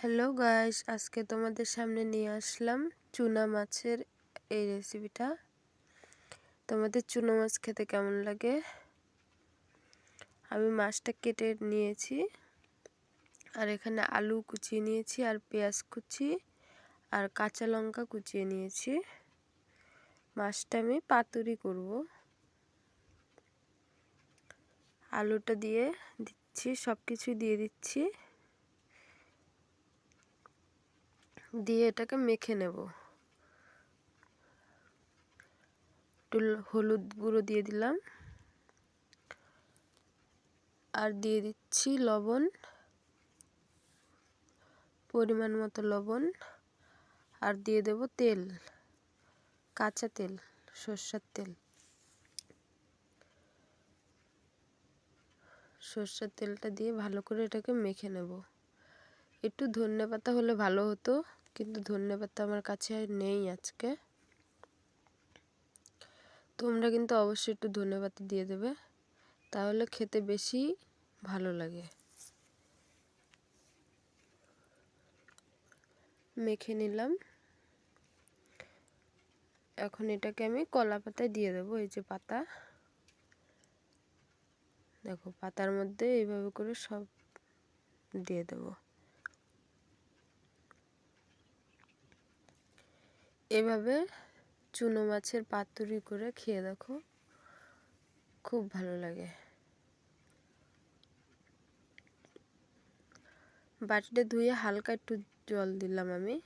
Hello guys, আজকে তোমাদের সামনে নিয়ে আসলাম চুনা মাছের এই রেসিপিটা তোমাদের চুনা মাছ খেতে কেমন লাগে? আমি মাছটা কেটে নিয়েছি আর এখানে আলু কুচিয়ে নিয়েছি আর পেঁয়াজ কুচি আর কাঁচা লঙ্কা কুচিয়ে নিয়েছি। মাছটা আমি পাতুরি করব। আলুটা দিয়ে দিচ্ছি সব কিছু দিয়ে দিচ্ছি। দিয়ে এটাকে মেখে নেব। একটু হলুদ গুঁড়ো দিয়ে দিলাম। আর দিয়ে দিচ্ছি লবণ, পরিমাণ মতো লবণ। আর দিয়ে দেব তেল, কাঁচা তেল, সর্ষের তেল। সর্ষের তেলটা দিয়ে ভালো করে এটাকে মেখে নেব। একটু ধনে পাতা হলে ভালো হতো। কিন্তু ধনে পাতা আমার কাছে আর নেই আজকে। তোমরা কিন্তু অবশ্যই একটু ধনে পাতা দিয়ে দেবে, তাহলে খেতে বেশি ভালো লাগে। মেখে নিলাম। এখন এটাকে আমি কলা পাতায় দিয়ে দেবো, এই যে পাতা। দেখো, পাতার মধ্যে এইভাবে করে সব দিয়ে দেবো। এভাবে চুনো মাছের পাতুরি করে খেয়ে দেখো। খুব ভালো লাগে। বাটিটা ধুয়ে হালকা একটু জল দিলাম আমি।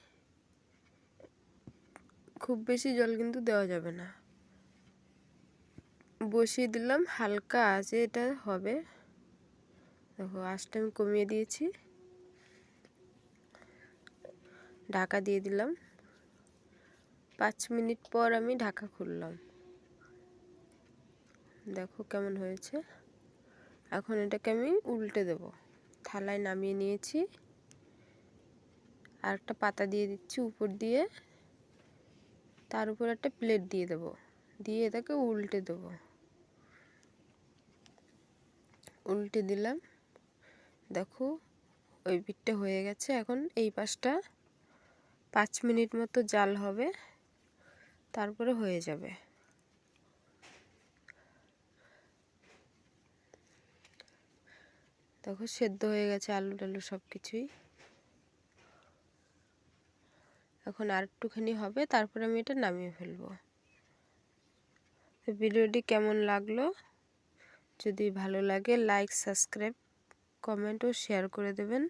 খুব বেশি জল কিন্তু দেওয়া যাবে না। বসিয়ে দিলাম হালকা আছে এটা হবে। দেখো আঁচটা আমি কমিয়ে দিয়েছি। ঢাকা দিয়ে দিলাম। পাঁচ মিনিট পর আমি ঢাকা খুললাম। দেখো কেমন হয়েছে। এখন এটাকে আমি উল্টে দেব। থালায় নামিয়ে নিয়েছি। আর একটা পাতা দিয়ে দিচ্ছি উপর দিয়ে। তার উপর একটা প্লেট দিয়ে দেব। দিয়ে এটাকে উল্টে দেব। উল্টে দিলাম। দেখো, ওই পিঠটা হয়ে গেছে। এখন এই পাশটা পাঁচ মিনিট মতো জাল হবে। তারপরে হয়ে যাবে। দেখো সেদ্ধ হয়ে গেছে আলু টালু সব কিছুই এখন আর একটুখানি হবে, তারপরে আমি এটা নামিয়ে ফেলব। তো ভিডিওটি কেমন লাগল? যদি ভালো লাগে লাইক সাবস্ক্রাইব কমেন্ট ও শেয়ার করে দেবেন।